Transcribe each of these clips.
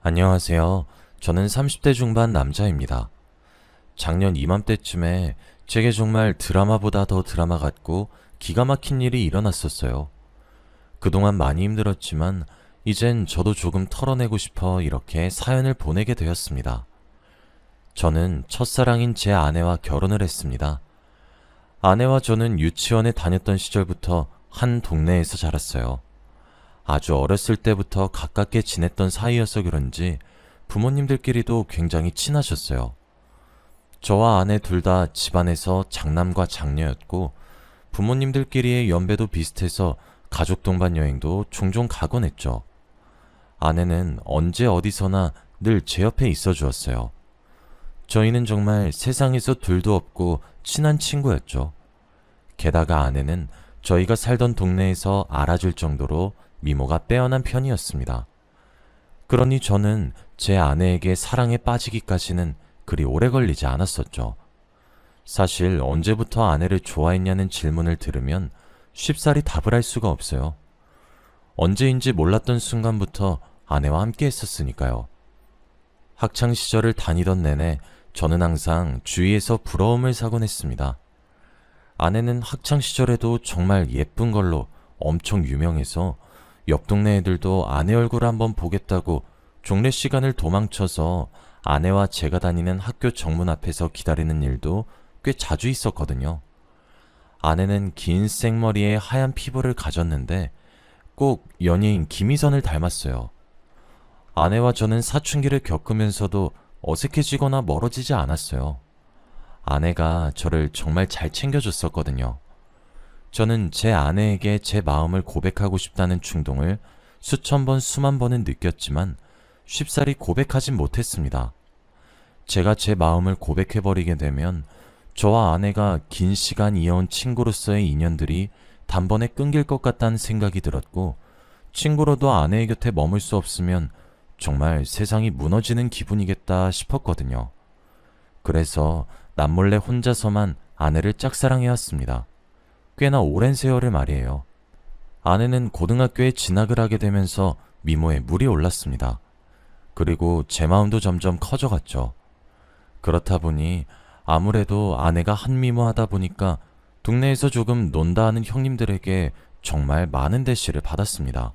안녕하세요. 저는 30대 중반 남자입니다. 작년 이맘때쯤에 제게 정말 드라마보다 더 드라마 같고 기가 막힌 일이 일어났었어요. 그동안 많이 힘들었지만 이젠 저도 조금 털어내고 싶어 이렇게 사연을 보내게 되었습니다. 저는 첫사랑인 제 아내와 결혼을 했습니다. 아내와 저는 유치원에 다녔던 시절부터 한 동네에서 자랐어요. 아주 어렸을 때부터 가깝게 지냈던 사이여서 그런지 부모님들끼리도 굉장히 친하셨어요. 저와 아내 둘 다 집안에서 장남과 장녀였고 부모님들끼리의 연배도 비슷해서 가족 동반 여행도 종종 가곤 했죠. 아내는 언제 어디서나 늘 제 옆에 있어 주었어요. 저희는 정말 세상에서 둘도 없고 친한 친구였죠. 게다가 아내는 저희가 살던 동네에서 알아줄 정도로 미모가 빼어난 편이었습니다. 그러니 저는 제 아내에게 사랑에 빠지기까지는 그리 오래 걸리지 않았었죠. 사실 언제부터 아내를 좋아했냐는 질문을 들으면 쉽사리 답을 할 수가 없어요. 언제인지 몰랐던 순간부터 아내와 함께 했었으니까요. 학창 시절을 다니던 내내 저는 항상 주위에서 부러움을 사곤 했습니다. 아내는 학창 시절에도 정말 예쁜 걸로 엄청 유명해서 옆 동네 애들도 아내 얼굴 한번 보겠다고 종례 시간을 도망쳐서 아내와 제가 다니는 학교 정문 앞에서 기다리는 일도 꽤 자주 있었거든요. 아내는 긴 생머리에 하얀 피부를 가졌는데 꼭 연예인 김희선을 닮았어요. 아내와 저는 사춘기를 겪으면서도 어색해지거나 멀어지지 않았어요. 아내가 저를 정말 잘 챙겨줬었거든요. 저는 제 아내에게 제 마음을 고백하고 싶다는 충동을 수천 번, 수만 번은 느꼈지만 쉽사리 고백하진 못했습니다. 제가 제 마음을 고백해버리게 되면 저와 아내가 긴 시간 이어온 친구로서의 인연들이 단번에 끊길 것 같다는 생각이 들었고, 친구로도 아내의 곁에 머물 수 없으면 정말 세상이 무너지는 기분이겠다 싶었거든요. 그래서 남몰래 혼자서만 아내를 짝사랑해왔습니다. 꽤나 오랜 세월을 말이에요. 아내는 고등학교에 진학을 하게 되면서 미모에 물이 올랐습니다. 그리고 제 마음도 점점 커져갔죠. 그렇다 보니 아무래도 아내가 한미모하다 보니까 동네에서 조금 논다 하는 형님들에게 정말 많은 대시를 받았습니다.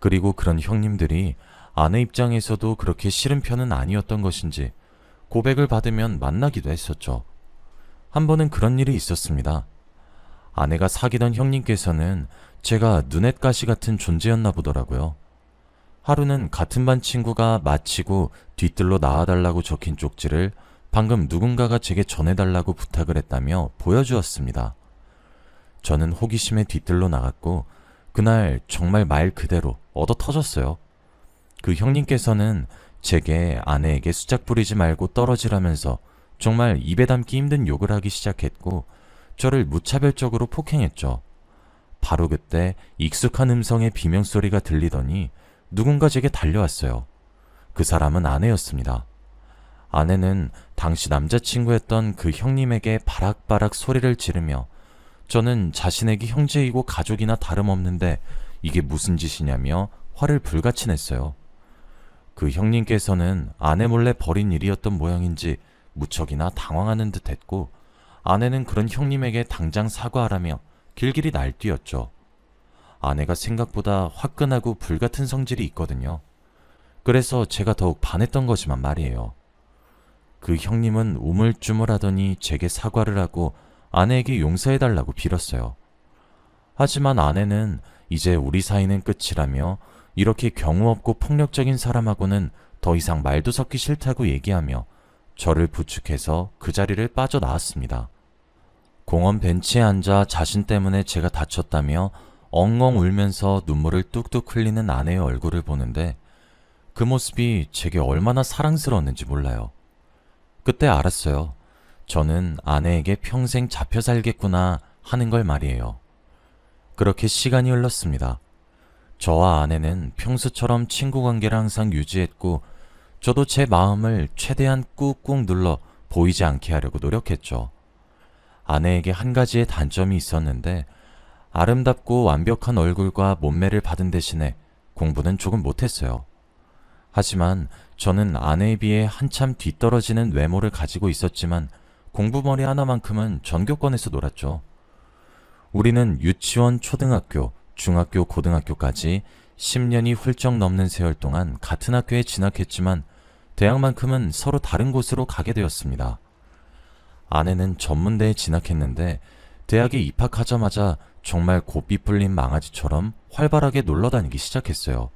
그리고 그런 형님들이 아내 입장에서도 그렇게 싫은 편은 아니었던 것인지 고백을 받으면 만나기도 했었죠. 한 번은 그런 일이 있었습니다. 아내가 사귀던 형님께서는 제가 눈엣가시 같은 존재였나 보더라고요. 하루는 같은 반 친구가 마치고 뒤뜰로 나와달라고 적힌 쪽지를 방금 누군가가 제게 전해달라고 부탁을 했다며 보여주었습니다. 저는 호기심에 뒤뜰로 나갔고 그날 정말 말 그대로 얻어 터졌어요. 그 형님께서는 제게 아내에게 수작 부리지 말고 떨어지라면서 정말 입에 담기 힘든 욕을 하기 시작했고 저를 무차별적으로 폭행했죠. 바로 그때 익숙한 음성의 비명소리가 들리더니 누군가 제게 달려왔어요. 그 사람은 아내였습니다. 아내는 당시 남자친구였던 그 형님에게 바락바락 소리를 지르며 저는 자신에게 형제이고 가족이나 다름없는데 이게 무슨 짓이냐며 화를 불같이 냈어요. 그 형님께서는 아내 몰래 벌인 일이었던 모양인지 무척이나 당황하는 듯 했고 아내는 그런 형님에게 당장 사과하라며 길길이 날뛰었죠. 아내가 생각보다 화끈하고 불같은 성질이 있거든요. 그래서 제가 더욱 반했던 거지만 말이에요. 그 형님은 우물쭈물하더니 제게 사과를 하고 아내에게 용서해달라고 빌었어요. 하지만 아내는 이제 우리 사이는 끝이라며 이렇게 경우 없고 폭력적인 사람하고는 더 이상 말도 섞기 싫다고 얘기하며 저를 부축해서 그 자리를 빠져나왔습니다. 공원 벤치에 앉아 자신 때문에 제가 다쳤다며 엉엉 울면서 눈물을 뚝뚝 흘리는 아내의 얼굴을 보는데 그 모습이 제게 얼마나 사랑스러웠는지 몰라요. 그때 알았어요. 저는 아내에게 평생 잡혀 살겠구나 하는 걸 말이에요. 그렇게 시간이 흘렀습니다. 저와 아내는 평소처럼 친구 관계를 항상 유지했고, 저도 제 마음을 최대한 꾹꾹 눌러 보이지 않게 하려고 노력했죠. 아내에게 한 가지의 단점이 있었는데, 아름답고 완벽한 얼굴과 몸매를 받은 대신에 공부는 조금 못했어요. 하지만 저는 아내에 비해 한참 뒤떨어지는 외모를 가지고 있었지만 공부머리 하나만큼은 전교권에서 놀았죠. 우리는 유치원, 초등학교, 중학교, 고등학교까지 10년이 훌쩍 넘는 세월 동안 같은 학교에 진학했지만 대학만큼은 서로 다른 곳으로 가게 되었습니다. 아내는 전문대에 진학했는데 대학에 입학하자마자 정말 고삐 뿔린 망아지처럼 활발하게 놀러 다니기 시작했어요.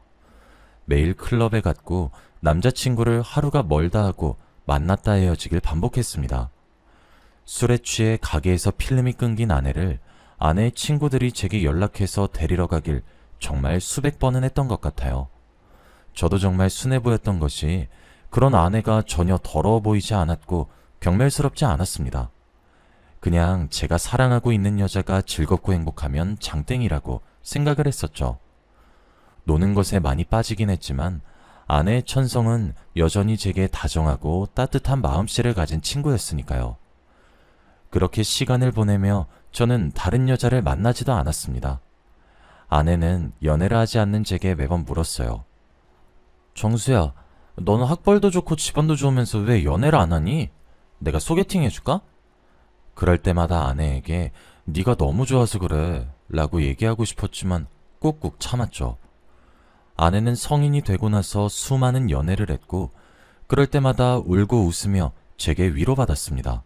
매일 클럽에 갔고 남자친구를 하루가 멀다 하고 만났다 헤어지길 반복했습니다. 술에 취해 가게에서 필름이 끊긴 아내를 아내의 친구들이 제게 연락해서 데리러 가길 정말 수백 번은 했던 것 같아요. 저도 정말 순해 보였던 것이 그런 아내가 전혀 더러워 보이지 않았고 경멸스럽지 않았습니다. 그냥 제가 사랑하고 있는 여자가 즐겁고 행복하면 장땡이라고 생각을 했었죠. 노는 것에 많이 빠지긴 했지만 아내의 천성은 여전히 제게 다정하고 따뜻한 마음씨를 가진 친구였으니까요. 그렇게 시간을 보내며 저는 다른 여자를 만나지도 않았습니다. 아내는 연애를 하지 않는 제게 매번 물었어요. 정수야, 너는 학벌도 좋고 집안도 좋으면서 왜 연애를 안 하니? 내가 소개팅 해줄까? 그럴 때마다 아내에게 네가 너무 좋아서 그래 라고 얘기하고 싶었지만 꾹꾹 참았죠. 아내는 성인이 되고 나서 수많은 연애를 했고 그럴 때마다 울고 웃으며 제게 위로받았습니다.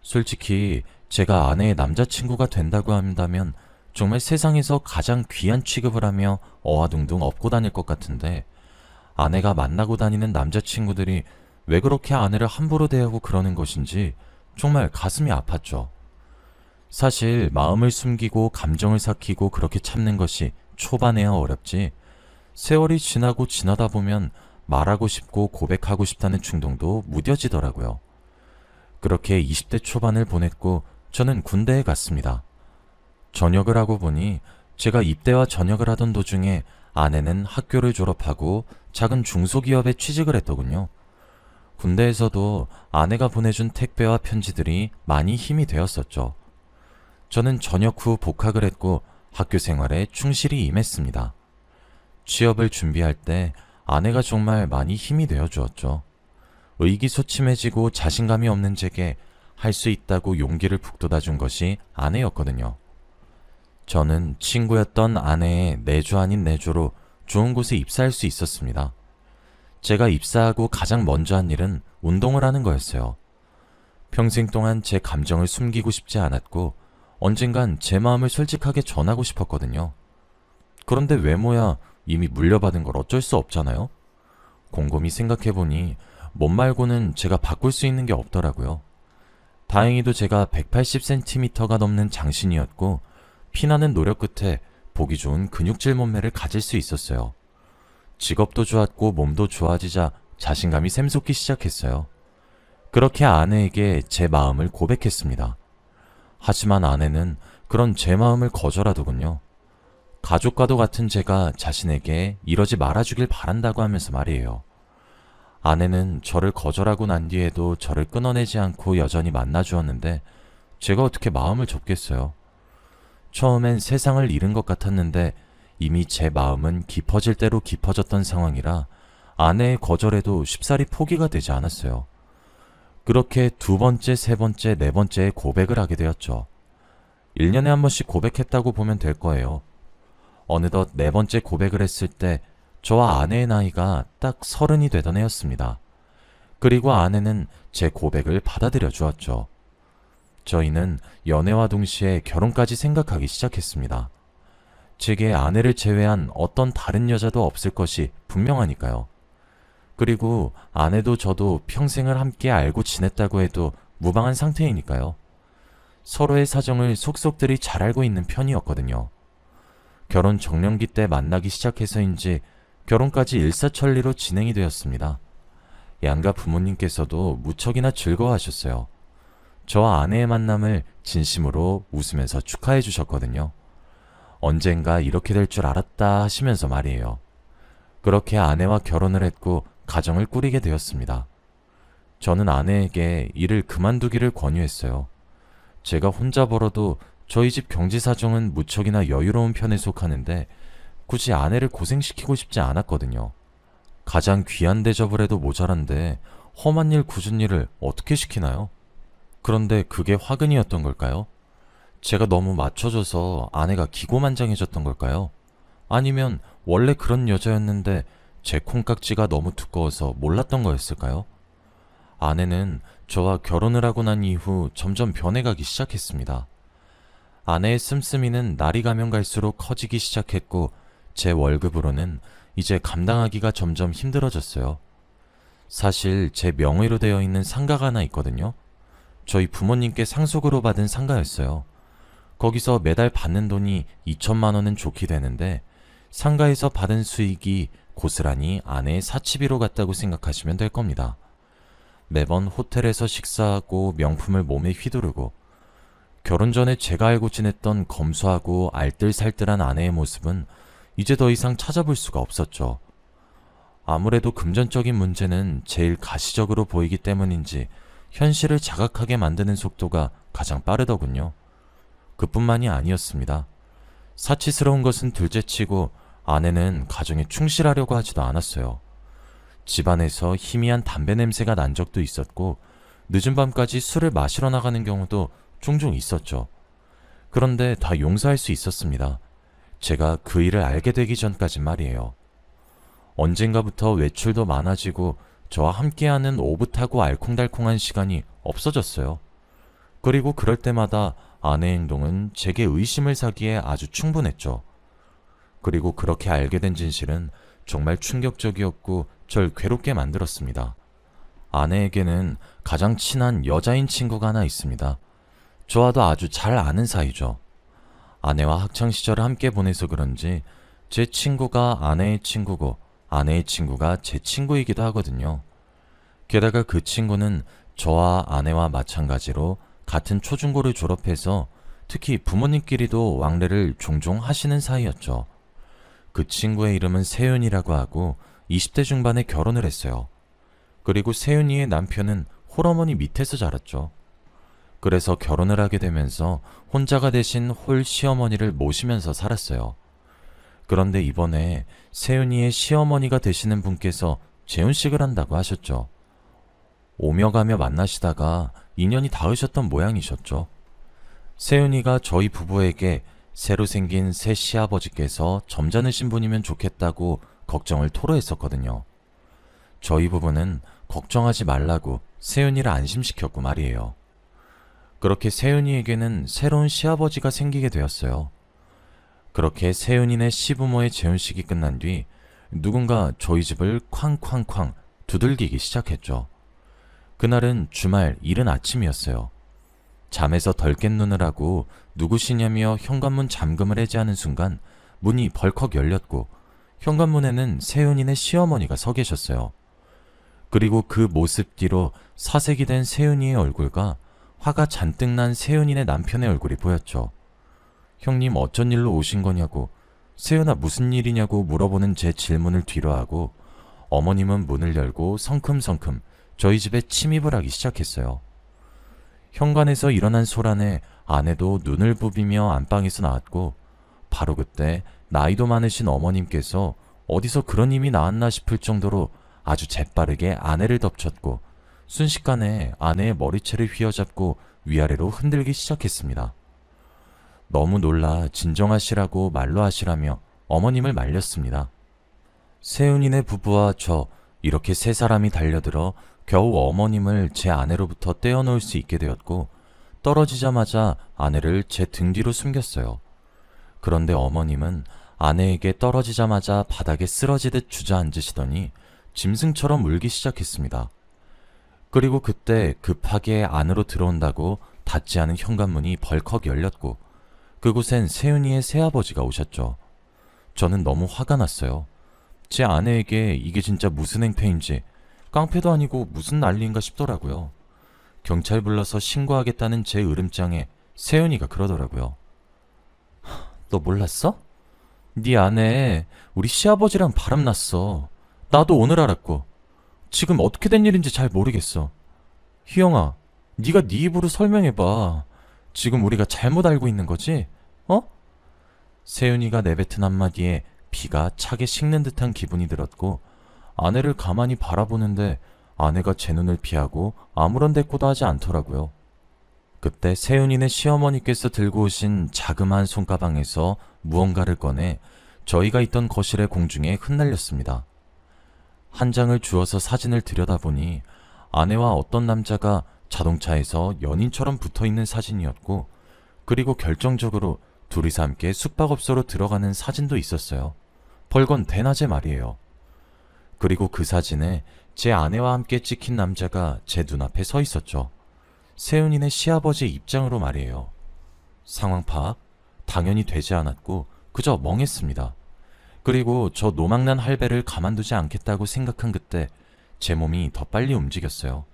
솔직히 제가 아내의 남자친구가 된다고 한다면 정말 세상에서 가장 귀한 취급을 하며 어화둥둥 업고 다닐 것 같은데 아내가 만나고 다니는 남자친구들이 왜 그렇게 아내를 함부로 대하고 그러는 것인지 정말 가슴이 아팠죠. 사실 마음을 숨기고 감정을 삭히고 그렇게 참는 것이 초반에야 어렵지 세월이 지나고 지나다 보면 말하고 싶고 고백하고 싶다는 충동도 무뎌지더라고요. 그렇게 20대 초반을 보냈고 저는 군대에 갔습니다. 전역을 하고 보니 제가 입대와 전역을 하던 도중에 아내는 학교를 졸업하고 작은 중소기업에 취직을 했더군요. 군대에서도 아내가 보내준 택배와 편지들이 많이 힘이 되었었죠. 저는 전역 후 복학을 했고 학교 생활에 충실히 임했습니다. 취업을 준비할 때 아내가 정말 많이 힘이 되어 주었죠. 의기소침해지고 자신감이 없는 제게 할 수 있다고 용기를 북돋아 준 것이 아내였거든요. 저는 친구였던 아내의 내조 아닌 내조로 좋은 곳에 입사할 수 있었습니다. 제가 입사하고 가장 먼저 한 일은 운동을 하는 거였어요. 평생 동안 제 감정을 숨기고 싶지 않았고 언젠간 제 마음을 솔직하게 전하고 싶었거든요. 그런데 외모야 이미 물려받은 걸 어쩔 수 없잖아요. 곰곰이 생각해보니 몸 말고는 제가 바꿀 수 있는 게 없더라고요. 다행히도 제가 180cm가 넘는 장신이었고 피나는 노력 끝에 보기 좋은 근육질 몸매를 가질 수 있었어요. 직업도 좋았고 몸도 좋아지자 자신감이 샘솟기 시작했어요. 그렇게 아내에게 제 마음을 고백했습니다. 하지만 아내는 그런 제 마음을 거절하더군요. 가족과도 같은 제가 자신에게 이러지 말아주길 바란다고 하면서 말이에요. 아내는 저를 거절하고 난 뒤에도 저를 끊어내지 않고 여전히 만나주었는데 제가 어떻게 마음을 접겠어요. 처음엔 세상을 잃은 것 같았는데 이미 제 마음은 깊어질 대로 깊어졌던 상황이라 아내의 거절에도 쉽사리 포기가 되지 않았어요. 그렇게 두 번째, 세 번째, 네 번째 고백을 하게 되었죠. 1년에 한 번씩 고백했다고 보면 될 거예요. 어느덧 네 번째 고백을 했을 때 저와 아내의 나이가 딱 서른이 되던 해였습니다. 그리고 아내는 제 고백을 받아들여 주었죠. 저희는 연애와 동시에 결혼까지 생각하기 시작했습니다. 제게 아내를 제외한 어떤 다른 여자도 없을 것이 분명하니까요. 그리고 아내도 저도 평생을 함께 알고 지냈다고 해도 무방한 상태이니까요. 서로의 사정을 속속들이 잘 알고 있는 편이었거든요. 결혼 정년기 때 만나기 시작해서인지 결혼까지 일사천리로 진행이 되었습니다. 양가 부모님께서도 무척이나 즐거워하셨어요. 저와 아내의 만남을 진심으로 웃으면서 축하해 주셨거든요. 언젠가 이렇게 될 줄 알았다 하시면서 말이에요. 그렇게 아내와 결혼을 했고 가정을 꾸리게 되었습니다. 저는 아내에게 일을 그만두기를 권유했어요. 제가 혼자 벌어도 저희 집 경제 사정은 무척이나 여유로운 편에 속하는데 굳이 아내를 고생시키고 싶지 않았거든요. 가장 귀한 대접을 해도 모자란데 험한 일 굳은 일을 어떻게 시키나요? 그런데 그게 화근이었던 걸까요? 제가 너무 맞춰줘서 아내가 기고만장해졌던 걸까요? 아니면 원래 그런 여자였는데 제 콩깍지가 너무 두꺼워서 몰랐던 거였을까요? 아내는 저와 결혼을 하고 난 이후 점점 변해가기 시작했습니다. 아내의 씀씀이는 날이 가면 갈수록 커지기 시작했고 제 월급으로는 이제 감당하기가 점점 힘들어졌어요. 사실 제 명의로 되어 있는 상가가 하나 있거든요. 저희 부모님께 상속으로 받은 상가였어요. 거기서 매달 받는 돈이 2천만 원은 좋게 되는데 상가에서 받은 수익이 고스란히 아내의 사치비로 갔다고 생각하시면 될 겁니다. 매번 호텔에서 식사하고 명품을 몸에 휘두르고 결혼 전에 제가 알고 지냈던 검소하고 알뜰살뜰한 아내의 모습은 이제 더 이상 찾아볼 수가 없었죠. 아무래도 금전적인 문제는 제일 가시적으로 보이기 때문인지 현실을 자각하게 만드는 속도가 가장 빠르더군요. 그뿐만이 아니었습니다. 사치스러운 것은 둘째치고 아내는 가정에 충실하려고 하지도 않았어요. 집안에서 희미한 담배 냄새가 난 적도 있었고 늦은 밤까지 술을 마시러 나가는 경우도 종종 있었죠. 그런데 다 용서할 수 있었습니다. 제가 그 일을 알게 되기 전까진 말이에요. 언젠가부터 외출도 많아지고 저와 함께하는 오붓하고 알콩달콩한 시간이 없어졌어요. 그리고 그럴 때마다 아내의 행동은 제게 의심을 사기에 아주 충분했죠. 그리고 그렇게 알게 된 진실은 정말 충격적이었고 절 괴롭게 만들었습니다. 아내에게는 가장 친한 여자인 친구가 하나 있습니다. 저와도 아주 잘 아는 사이죠. 아내와 학창 시절을 함께 보내서 그런지 제 친구가 아내의 친구고 아내의 친구가 제 친구이기도 하거든요. 게다가 그 친구는 저와 아내와 마찬가지로 같은 초중고를 졸업해서 특히 부모님끼리도 왕래를 종종 하시는 사이였죠. 그 친구의 이름은 세윤이라고 하고 20대 중반에 결혼을 했어요. 그리고 세윤이의 남편은 홀어머니 밑에서 자랐죠. 그래서 결혼을 하게 되면서 혼자가 되신 홀 시어머니를 모시면서 살았어요. 그런데 이번에 세윤이의 시어머니가 되시는 분께서 재혼식을 한다고 하셨죠. 오며 가며 만나시다가 인연이 닿으셨던 모양이셨죠. 세윤이가 저희 부부에게 새로 생긴 새 시아버지께서 점잖으신 분이면 좋겠다고 걱정을 토로했었거든요. 저희 부부는 걱정하지 말라고 세윤이를 안심시켰고 말이에요. 그렇게 세윤이에게는 새로운 시아버지가 생기게 되었어요. 그렇게 세윤이네 시부모의 재혼식이 끝난 뒤 누군가 저희 집을 쾅쾅쾅 두들기기 시작했죠. 그날은 주말 이른 아침이었어요. 잠에서 덜 깬 눈을 하고 누구시냐며 현관문 잠금을 해제하는 순간 문이 벌컥 열렸고 현관문에는 세윤이네 시어머니가 서 계셨어요. 그리고 그 모습 뒤로 사색이 된 세윤이의 얼굴과 화가 잔뜩 난 세윤이네 남편의 얼굴이 보였죠. 형님 어쩐 일로 오신 거냐고 세윤아 무슨 일이냐고 물어보는 제 질문을 뒤로하고 어머님은 문을 열고 성큼성큼 저희 집에 침입을 하기 시작했어요. 현관에서 일어난 소란에 아내도 눈을 부비며 안방에서 나왔고 바로 그때 나이도 많으신 어머님께서 어디서 그런 힘이 나왔나 싶을 정도로 아주 재빠르게 아내를 덮쳤고 순식간에 아내의 머리채를 휘어잡고 위아래로 흔들기 시작했습니다. 너무 놀라 진정하시라고 말로 하시라며 어머님을 말렸습니다. 세윤이네 부부와 저 이렇게 세 사람이 달려들어 겨우 어머님을 제 아내로부터 떼어놓을 수 있게 되었고 떨어지자마자 아내를 제 등 뒤로 숨겼어요. 그런데 어머님은 아내에게 떨어지자마자 바닥에 쓰러지듯 주저앉으시더니 짐승처럼 울기 시작했습니다. 그리고 그때 급하게 안으로 들어온다고 닫지 않은 현관문이 벌컥 열렸고 그곳엔 세윤이의 새아버지가 오셨죠. 저는 너무 화가 났어요. 제 아내에게 이게 진짜 무슨 행패인지 깡패도 아니고 무슨 난리인가 싶더라고요. 경찰 불러서 신고하겠다는 제 으름장에 세윤이가 그러더라고요. "하, 너 몰랐어? 네 아내 우리 시아버지랑 바람났어. 나도 오늘 알았고 지금 어떻게 된 일인지 잘 모르겠어. 희영아, 네가 네 입으로 설명해봐. 지금 우리가 잘못 알고 있는 거지? 어? 세윤이가 내뱉은 한마디에 피가 차게 식는 듯한 기분이 들었고 아내를 가만히 바라보는데 아내가 제 눈을 피하고 아무런 대꾸도 하지 않더라고요. 그때 세윤이네 시어머니께서 들고 오신 자그마한 손가방에서 무언가를 꺼내 저희가 있던 거실의 공중에 흩날렸습니다. 한 장을 주어서 사진을 들여다보니 아내와 어떤 남자가 자동차에서 연인처럼 붙어 있는 사진이었고, 그리고 결정적으로 둘이서 함께 숙박업소로 들어가는 사진도 있었어요. 벌건 대낮에 말이에요. 그리고 그 사진에 제 아내와 함께 찍힌 남자가 제 눈앞에 서 있었죠. 세윤이네 시아버지 입장으로 말이에요. 상황 파악? 당연히 되지 않았고, 그저 멍했습니다. 그리고 저 노망난 할배를 가만두지 않겠다고 생각한 그때 제 몸이 더 빨리 움직였어요.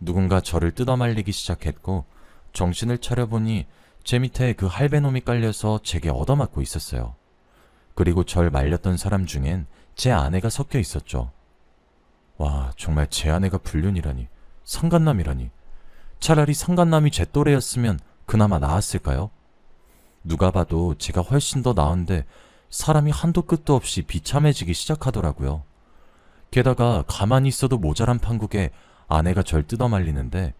누군가 저를 뜯어말리기 시작했고 정신을 차려보니 제 밑에 그 할배놈이 깔려서 제게 얻어맞고 있었어요. 그리고 절 말렸던 사람 중엔 제 아내가 섞여 있었죠. 와, 정말 제 아내가 불륜이라니. 상간남이라니. 차라리 상간남이 제 또래였으면 그나마 나았을까요? 누가 봐도 제가 훨씬 더 나은데 사람이 한도 끝도 없이 비참해지기 시작하더라고요. 게다가 가만히 있어도 모자란 판국에 아내가 절 뜯어말리는데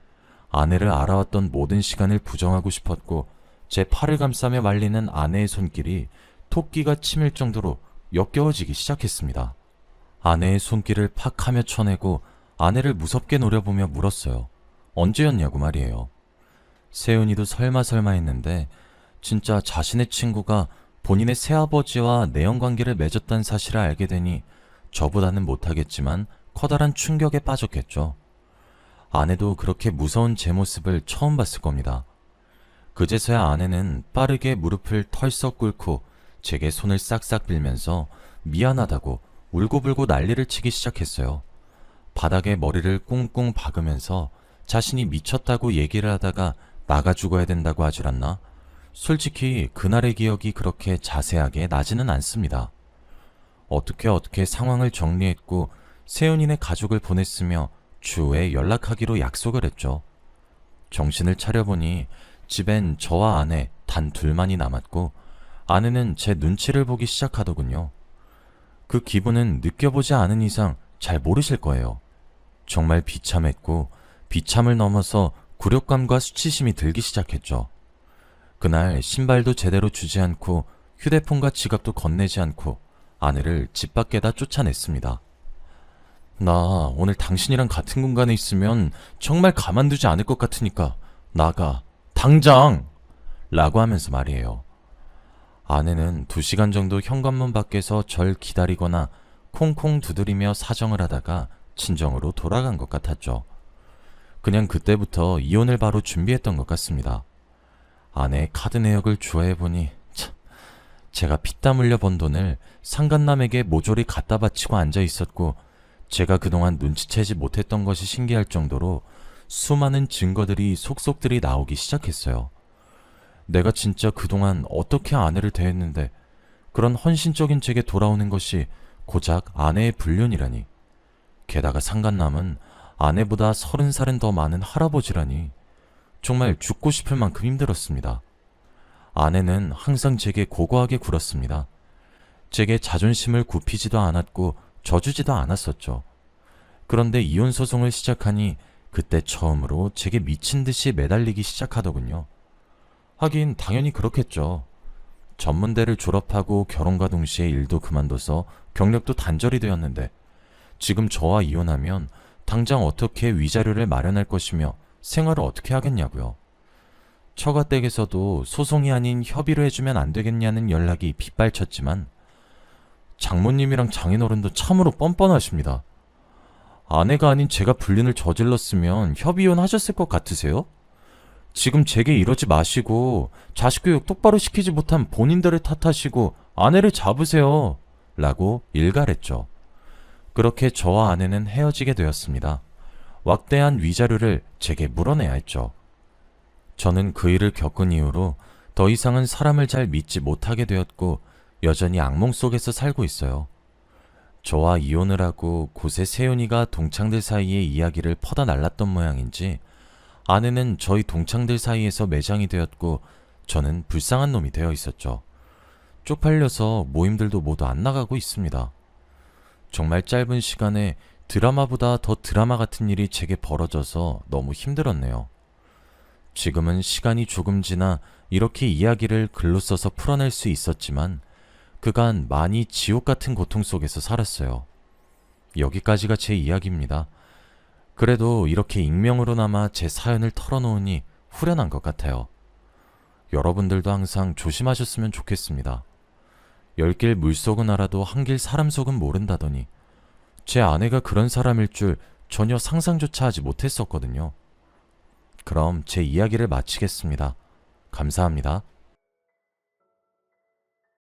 아내를 알아왔던 모든 시간을 부정하고 싶었고 제 팔을 감싸며 말리는 아내의 손길이 토끼가 치밀 정도로 역겨워지기 시작했습니다. 아내의 손길을 팍 하며 쳐내고 아내를 무섭게 노려보며 물었어요. 언제였냐고 말이에요. 세윤이도 설마설마 했는데 진짜 자신의 친구가 본인의 새아버지와 내연 관계를 맺었다는 사실을 알게 되니 저보다는 못하겠지만 커다란 충격에 빠졌겠죠. 아내도 그렇게 무서운 제 모습을 처음 봤을 겁니다. 그제서야 아내는 빠르게 무릎을 털썩 꿇고 제게 손을 싹싹 빌면서 미안하다고 울고불고 난리를 치기 시작했어요. 바닥에 머리를 꽁꽁 박으면서 자신이 미쳤다고 얘기를 하다가 나가 죽어야 된다고 하질 않나? 솔직히 그날의 기억이 그렇게 자세하게 나지는 않습니다. 어떻게 어떻게 상황을 정리했고 세연인의 가족을 보냈으며 추후에 연락하기로 약속을 했죠. 정신을 차려보니 집엔 저와 아내 단 둘만이 남았고 아내는 제 눈치를 보기 시작하더군요. 그 기분은 느껴보지 않은 이상 잘 모르실 거예요. 정말 비참했고 비참을 넘어서 굴욕감과 수치심이 들기 시작했죠. 그날 신발도 제대로 주지 않고 휴대폰과 지갑도 건네지 않고 아내를 집 밖에다 쫓아냈습니다. 나 오늘 당신이랑 같은 공간에 있으면 정말 가만두지 않을 것 같으니까 나가 당장 라고 하면서 말이에요. 아내는 두 시간 정도 현관문 밖에서 절 기다리거나 콩콩 두드리며 사정을 하다가 친정으로 돌아간 것 같았죠. 그냥 그때부터 이혼을 바로 준비했던 것 같습니다. 아내의 카드 내역을 주화해보니 참, 제가 피땀 흘려 번 돈을 상간남에게 모조리 갖다 바치고 앉아 있었고 제가 그동안 눈치채지 못했던 것이 신기할 정도로 수많은 증거들이 속속들이 나오기 시작했어요. 내가 진짜 그동안 어떻게 아내를 대했는데 그런 헌신적인 제게 돌아오는 것이 고작 아내의 불륜이라니. 게다가 상간남은 아내보다 서른 살은 더 많은 할아버지라니. 정말 죽고 싶을 만큼 힘들었습니다. 아내는 항상 제게 고고하게 굴었습니다. 제게 자존심을 굽히지도 않았고 져주지도 않았었죠. 그런데 이혼 소송을 시작하니 그때 처음으로 제게 미친 듯이 매달리기 시작하더군요. 하긴 당연히 그렇겠죠. 전문대를 졸업하고 결혼과 동시에 일도 그만둬서 경력도 단절이 되었는데 지금 저와 이혼하면 당장 어떻게 위자료를 마련할 것이며 생활을 어떻게 하겠냐고요. 처가댁에서도 소송이 아닌 협의로 해주면 안 되겠냐는 연락이 빗발쳤지만 장모님이랑 장인어른도 참으로 뻔뻔하십니다. 아내가 아닌 제가 불륜을 저질렀으면 협의혼 하셨을 것 같으세요? 지금 제게 이러지 마시고 자식 교육 똑바로 시키지 못한 본인들을 탓하시고 아내를 잡으세요. 라고 일갈했죠. 그렇게 저와 아내는 헤어지게 되었습니다. 왁대한 위자료를 제게 물어내야 했죠. 저는 그 일을 겪은 이후로 더 이상은 사람을 잘 믿지 못하게 되었고 여전히 악몽 속에서 살고 있어요. 저와 이혼을 하고 곳에 세윤이가 동창들 사이에 이야기를 퍼다 날랐던 모양인지 아내는 저희 동창들 사이에서 매장이 되었고 저는 불쌍한 놈이 되어 있었죠. 쪽팔려서 모임들도 모두 안 나가고 있습니다. 정말 짧은 시간에 드라마보다 더 드라마 같은 일이 제게 벌어져서 너무 힘들었네요. 지금은 시간이 조금 지나 이렇게 이야기를 글로 써서 풀어낼 수 있었지만 그간 많이 지옥 같은 고통 속에서 살았어요. 여기까지가 제 이야기입니다. 그래도 이렇게 익명으로나마 제 사연을 털어놓으니 후련한 것 같아요. 여러분들도 항상 조심하셨으면 좋겠습니다. 열 길 물속은 알아도 한 길 사람 속은 모른다더니 제 아내가 그런 사람일 줄 전혀 상상조차 하지 못했었거든요. 그럼 제 이야기를 마치겠습니다. 감사합니다.